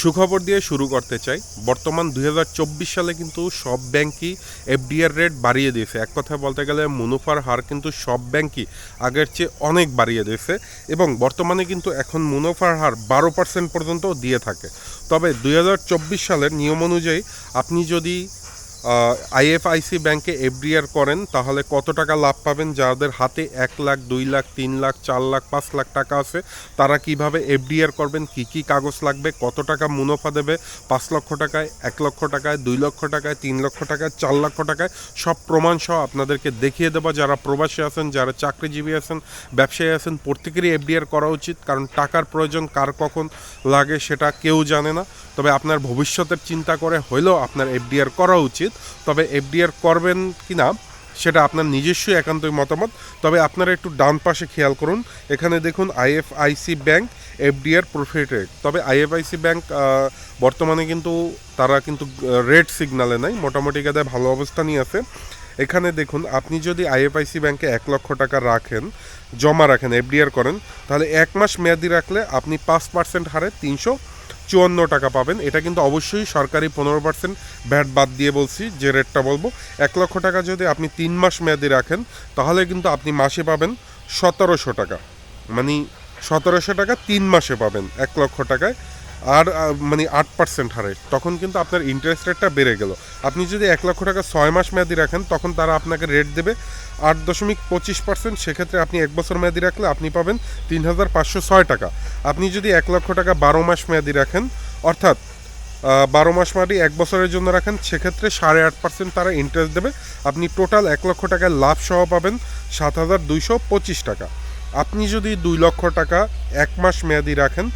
সুখবর দিয়ে শুরু করতে চাই। বর্তমান দুই হাজার চব্বিশ সালে কিন্তু সব ব্যাংকই এফডিআর রেট বাড়িয়ে দিয়েছে। এক কথায় বলতে গেলে মুনাফার হার কিন্তু সব ব্যাংকই আগের চেয়ে অনেক বাড়িয়ে দিয়েছে এবং বর্তমানে কিন্তু এখন মুনাফার হার বারো পার্সেন্ট পর্যন্ত দিয়ে থাকে। তবে দু হাজার চব্বিশ সালের নিয়ম অনুযায়ী আপনি যদি আইএফআইসি ব্যাংকে এফডিআর করেন, তাহলে কত টাকা লাভ পাবেন? যাদের হাতে এক লাখ, দুই লাখ, তিন লাখ, চার লাখ, পাঁচ লাখ টাকা আছে, তারা কীভাবে এফডিআর করবেন? কি কি কাগজ লাগবে? কত টাকা মুনাফা দেবে? পাঁচ লক্ষ টাকায়, এক লক্ষ টাকায়, দুই লক্ষ টাকায়, তিন লক্ষ টাকায়, চার লক্ষ টাকায়, সব প্রমাণ সহ আপনাদেরকে দেখিয়ে দেবো। যারা প্রবাসী আছেন, যারা চাকরিজীবী আছেন, ব্যবসায়ী আছেন, প্রত্যেকেরই এফডিআর করা উচিত, কারণ টাকার প্রয়োজন কার কখন লাগে সেটা কেউ জানে না। তবে আপনার ভবিষ্যতের চিন্তা করে হলেও আপনার এফডিআর করা উচিত। তবে এফডিআর করবেন কি না সেটা আপনার নিজস্ব একান্তই মতামত। তবে আপনারা একটু ডান পাশে খেয়াল করুন। এখানে দেখুন, IFIC bank FDR profit rate তবে আইএফআইসি ব্যাংক বর্তমানে কিন্তু তারা কিন্তু রেড সিগনালে নাই। মোটামুটি গাদায় ভালো অবস্থানই আছে। এখানে দেখুন, আপনি যদি আইএফআইসি ব্যাংকে এক লক্ষ টাকা রাখেন, জমা রাখেন, এফডিআর করেন, তাহলে এক মাস মেয়াদি রাখলে আপনি পাঁচ পার্সেন্ট হারে তিনশো চুয়ান্ন টাকা পাবেন। এটা কিন্তু অবশ্যই সরকারি পনেরো পার্সেন্ট ভ্যাট বাদ দিয়ে বলছি, যে রেটটা বলব। এক লক্ষ টাকা যদি আপনি তিন মাস মেয়াদি রাখেন, তাহলে কিন্তু আপনি মাসে পাবেন সতেরোশো টাকা। মানে সতেরোশো টাকা তিন মাসে পাবেন এক লক্ষ টাকায়। আর মানে আট পার্সেন্ট হারে। তখন কিন্তু আপনার ইন্টারেস্ট রেটটা বেড়ে গেল। আপনি যদি এক লক্ষ টাকা ছয় মাস মেয়াদি রাখেন, তখন তারা আপনাকে রেট দেবে আট দশমিক পঁচিশ পার্সেন্ট সেক্ষেত্রে আপনি এক বছর মেয়াদি রাখলে আপনি পাবেন তিন হাজার পাঁচশো ছয় টাকা। আপনি যদি এক লক্ষ টাকা বারো মাস মেয়াদি রাখেন, অর্থাৎ বারো মাস মাদি এক বছরের জন্য রাখেন, সেক্ষেত্রে সাড়ে আট পার্সেন্ট তারা ইন্টারেস্ট দেবে। আপনি টোটাল এক লক্ষ টাকায় লাভ সহ পাবেন সাত হাজার দুইশো পঁচিশ টাকা। আপনি যদি দুই লক্ষ টাকা এক মাস মেয়াদি রাখেন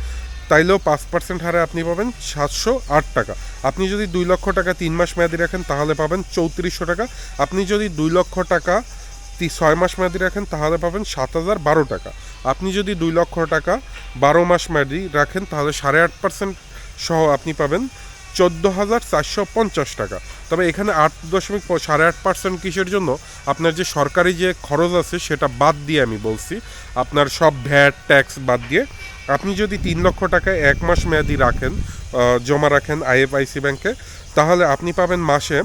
তাইলেও পাঁচ পার্সেন্ট হারে আপনি পাবেন সাতশো আট টাকা। আপনি যদি দুই লক্ষ টাকা তিন মাস মেয়াদি রাখেন, তাহলে পাবেন চৌত্রিশশো টাকা। আপনি যদি দুই লক্ষ টাকা ছয় মাস মেয়াদি রাখেন, তাহলে পাবেন সাত হাজার বারো টাকা। আপনি যদি দুই লক্ষ টাকা বারো মাস মেয়াদি রাখেন, তাহলে সাড়ে আট পার্সেন্ট সহ আপনি পাবেন চোদ্দ হাজার চারশো পঞ্চাশ টাকা। তবে এখানে আট দশমিক সাড়ে আট পার্সেন্ট কিসের জন্য আপনার যে সরকারি যে খরচ আছে সেটা বাদ দিয়ে আমি বলছি। আপনার সব ভ্যাট, ট্যাক্স বাদ দিয়ে আপনি যদি তিন লক্ষ টাকা এক মাস মেয়াদি রাখেন জমা রাখেন আইএফআইসি ব্যাংকে, তাহলে আপনি পাবেন মাসে,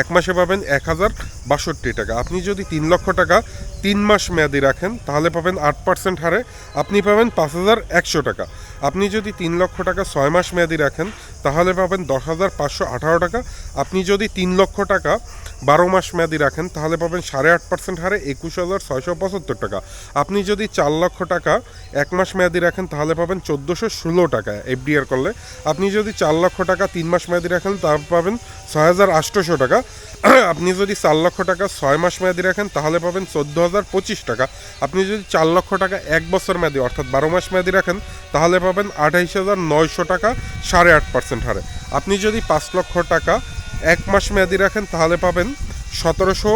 এক মাসে পাবেন এক হাজার বাষট্টি টাকা। আপনি যদি তিন লক্ষ টাকা তিন মাস মেয়াদি রাখেন, তাহলে পাবেন আট পার্সেন্ট হারে আপনি পাবেন পাঁচ হাজার একশো টাকা। আপনি যদি তিন লক্ষ টাকা ছয় মাস মেয়াদি রাখেন তাহলে পাবেন দশ হাজার পাঁচশো আঠারো টাকা। আপনি যদি তিন লক্ষ টাকা বারো মাস মেয়াদি রাখেন, তাহলে পাবেন সাড়ে আট পার্সেন্ট হারে একুশ হাজার ছয়শো পঁচাত্তর টাকা। আপনি যদি চার লক্ষ টাকা এক মাস মেয়াদি রাখেন, তাহলে পাবেন চোদ্দোশো ষোলো টাকা এফডিআর করলে। আপনি যদি চার লক্ষ টাকা তিন মাস মেয়াদি রাখেন তাহলে পাবেন ছয় হাজার আটশোশো টাকা। আপনি যদি চার লক্ষ টাকা ছয় মাস মেয়াদি রাখেন, তাহলে পাবেন চোদ্দ হাজার পঁচিশ টাকা। আপনি যদি চার লক্ষ টাকা এক বছর মেয়াদি, অর্থাৎ বারো মাস মেয়াদি রাখেন, তাহলে পাবেন আঠাইশ হাজার নয়শো টাকা, সাড়ে আট পার্সেন্ট হারে। আপনি যদি পাঁচ লক্ষ টাকা এক মাস মেয়াদি রাখেন, তাহলে পাবেন সতেরোশো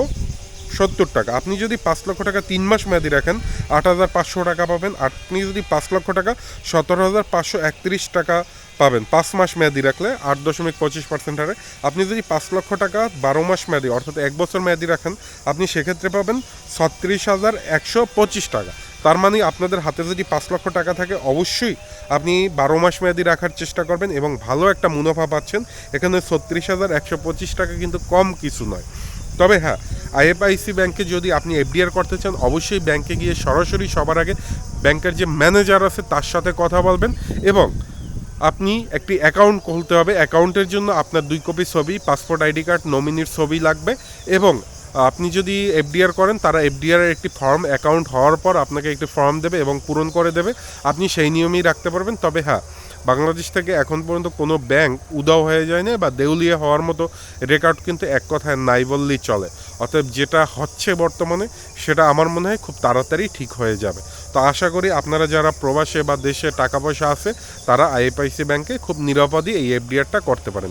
সত্তর টাকা। আপনি যদি পাঁচ লক্ষ টাকা তিন মাস মেয়াদি রাখেন, আট হাজার পাঁচশো টাকা পাবেন। আপনি যদি পাঁচ লক্ষ টাকা সতেরো হাজার পাঁচশো একত্রিশ টাকা পাবেন। পাঁচ মাস মেয়াদি রাখলে আট দশমিক পঁচিশ পার্সেন্ট হারে। আপনি যদি পাঁচ লক্ষ টাকা বারো মাস মেয়াদি, অর্থাৎ এক বছর মেয়াদি রাখেন, আপনি সেক্ষেত্রে পাবেন ছত্রিশ হাজার একশো পঁচিশ টাকা। তার মানে আপনাদের হাতে যদি পাঁচ লক্ষ টাকা থাকে, অবশ্যই আপনি বারো মাস মেয়াদি রাখার চেষ্টা করবেন এবং ভালো একটা মুনাফা পাচ্ছেন। এখানে ছত্রিশ হাজার একশো পঁচিশ টাকা কিন্তু কম কিছু নয়। তবে হ্যাঁ আইএফআইসি ব্যাংকে যদি আপনি এফডিআর করতে চান, অবশ্যই ব্যাংকে গিয়ে সরাসরি সবার আগে ব্যাংকের যে ম্যানেজার আছে তার সাথে কথা বলবেন এবং আপনি একটি অ্যাকাউন্ট খুলতে হবে। অ্যাকাউন্টের জন্য আপনার দুই কপি ছবি, পাসপোর্ট আইডি কার্ড, নমিনির ছবি লাগবে এবং আপনি যদি এফডিআর করেন, তারা এফডিআর এর একটি ফর্ম অ্যাকাউন্ট হওয়ার পর আপনাকে একটি ফর্ম দেবে এবং পূরণ করে দেবে। আপনি সেই নিয়মেই রাখতে পারবেন। তবে হ্যাঁ বাংলাদেশ থেকে এখন পর্যন্ত কোনো ব্যাংক উদাও হয়ে যায় না বা দেউলিয়া হওয়ার মতো রেকর্ড কিন্তু এক কথায় নাই বললেই চলে। অতএব যেটা হচ্ছে বর্তমানে, সেটা আমার মনে হয় খুব তাড়াতাড়ি ঠিক হয়ে যাবে। তো আশা করি আপনারা যারা প্রবাসে বা দেশে টাকা পয়সা আছে, তারা আইএফআইসি ব্যাংকে খুব নিরাপদে এই এফডিআরটা করতে পারেন।